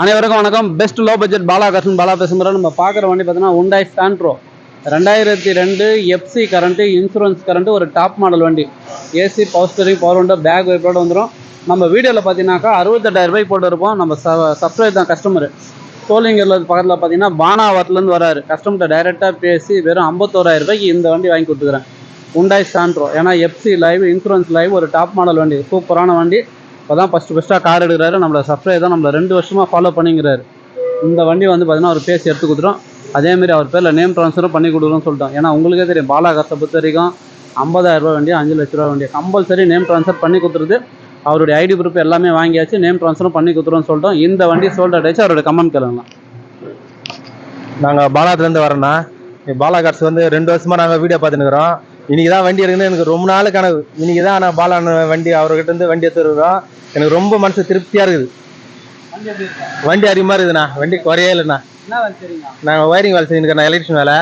அனைவருக்கும் வணக்கம். Best low budget Bala கர்ஷன் பாலா பேசுகிறோம் நம்ம பார்க்குற வண்டி பார்த்தீங்கன்னா உண்டாய் ஸ்டாண்ட்ரோ ரெண்டாயிரத்தி ரெண்டு எஃப்சி கரண்ட்டு இன்சூரன்ஸ் கரண்ட்டு ஒரு டாப் மாடல் வண்டி. AC power steering power window back வைப்போட வந்துடும் நம்ம வீடியோவில் பார்த்தீங்கன்னாக்கா அறுபத்தெட்டாயிரம் ரூபாய் போட்டு இருப்போம். நம்ம ச சப்ஸ்கிரைப் தான் கஸ்டமர் சோழிங்கரில் பக்கத்தில் பார்த்தீங்கன்னா பானாவரத்துலேருந்து வராரு. கஸ்டமர்கிட்ட டைரெக்டாக பேசி வெறும் ஐம்பத்தோராயிரம் ரூபாய்க்கு இந்த வண்டி வாங்கி கொடுத்துக்கிறேன். உண்டாய் சாண்ட்ரோ ஏன்னா எஃப்சி லைவ் இன்சூரன்ஸ் லைவ் ஒரு டாப் மாடல் வண்டி. சூப்பரான வண்டி. இப்போ தான் ஃபஸ்ட்டு ஃபஸ்ட்டாக கார் எடுக்கிறாரு. நம்மளை சப்ளை தான் நம்மளை ரெண்டு வருஷமாக ஃபாலோ பண்ணிங்கிறாரு. இந்த வண்டி வந்து பார்த்தீங்கன்னா அவர் பேசி எடுத்து கொடுத்துரும் அதேமாரி அவர் பேரில் நேம் ட்ரான்ஸ்ஃபரும் பண்ணி கொடுக்குறோம்னு சொல்லிட்டோம். ஏன்னா உங்களுக்கே தெரியும் பாலாகாசை பொறுத்த வரைக்கும் ஐம்பதாயிரம் ரூபா வண்டி அஞ்சு லட்ச ரூபா வண்டியா கம்பல்சரி நேம் ட்ரான்ஸ்ஃபர் பண்ணி கொடுத்துருது. அவருடைய ஐடி ப்ரூஃப் எல்லாமே வாங்கியாச்சு. நேம் ட்ரான்ஸ்ஃபரும் பண்ணி கொடுத்துருவோம்னு சொல்லிட்டோம். இந்த வண்டி சோல்ட் அடிச்சு அவருடைய கமெண்ட் கேளுங்களாம் நாங்கள் பாலாத்துலேருந்து வரோண்ணா பாலா கார்ஸ் வந்து ரெண்டு வருஷமா நாங்கள் வீடியோ பார்த்துன்னுக்குறோம். இன்னைக்கு தான் வண்டி இருக்குன்னு எனக்கு ரொம்ப நாள் கனவு. இன்றைக்கி தான் நான் பாலா வண்டி அவர்கிட்ட இருந்து வண்டி எடுத்துருக்குறோம் எனக்கு ரொம்ப மனசு திருப்தியாக இருக்குது. வண்டி எப்படி அதிகமாக இருக்குதுண்ணா. வண்டி குறையே இல்லைண்ணா. நாங்கள் ஒயரிங் வேலை செஞ்சுருக்கேன் எலக்ட்ரிஷன் வேலை.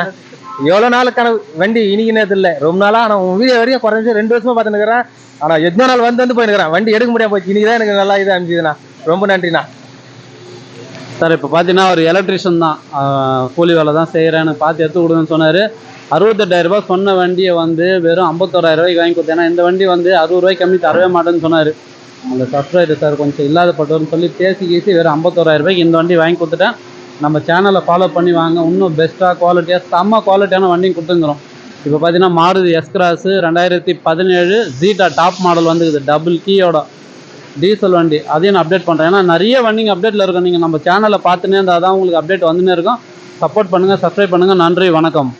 எவ்வளோ நாள் கனவு வண்டி இன்னைக்கு நேரத்தில் இல்லை ரொம்ப நாளாக ஆனால் உங்கள் வீடியோ வரையும் குறைஞ்சி ரெண்டு வருஷமா பார்த்துன்னுக்குறேன் ஆனால் எத்தனை நாள் வந்து வந்து போயிருக்கிறேன் வண்டி எடுக்க முடியாது போச்சு. இன்னைக்கு தான் எனக்கு நல்லா இதாக அனுப்பிச்சுதுண்ணா ரொம்ப நன்றிண்ணா. சார் இப்போ பார்த்தீங்கன்னா ஒரு எலக்ட்ரிஷியன் தான். கூலி வேலை தான் செய்கிறேன்னு பார்த்து எடுத்து கொடுங்கன்னு சொன்னார். அறுபத்தெட்டாயிரரூபா சொன்ன வண்டியை வந்து வெறும் ஐம்பத்தோராயிரம் ரூபாய்க்கு வாங்கி கொடுத்தேன். ஏன்னா இந்த வண்டி வந்து அறுபது ரூபாய்க்கு கம்மி தரவே மாட்டேன்னு சொன்னார். அந்த சப்ஸ்கிரைபர் சார் கொஞ்சம் இல்லாதப்பட்டவர்னு சொல்லி பேசி கீசி வெறும் ஐம்பத்தோராயிரம் ரூபாய்க்கு இந்த வண்டி வாங்கி கொடுத்துட்டேன். நம்ம சேனலை ஃபாலோ பண்ணி வாங்க. இன்னும் பெஸ்ட்டாக குவாலிட்டியாக செம்ம குவாலிட்டியான வண்டியும் கொடுத்துங்கிறோம் இப்போ பார்த்தீங்கன்னா மாருதி எஸ் கிராஸு ரெண்டாயிரத்தி பதினேழு ஜீட்டா டாப் மாடல் வந்துக்குது. டபுள் கீயோட டீசல் வண்டி. அதையும் நான் அப்டேட் பண்ணுறேன் ஏன்னா நிறைய வண்டிங்க அப்டேட்டில் இருக்கும் நீங்கள் நம்ம சேனலை பார்த்துனே இருந்தால் தான் உங்களுக்கு அப்டேட் வந்துனே இருக்கும். சப்போர்ட் பண்ணுங்கள் சப்ஸ்கிரைப் பண்ணுங்கள் நன்றி வணக்கம்.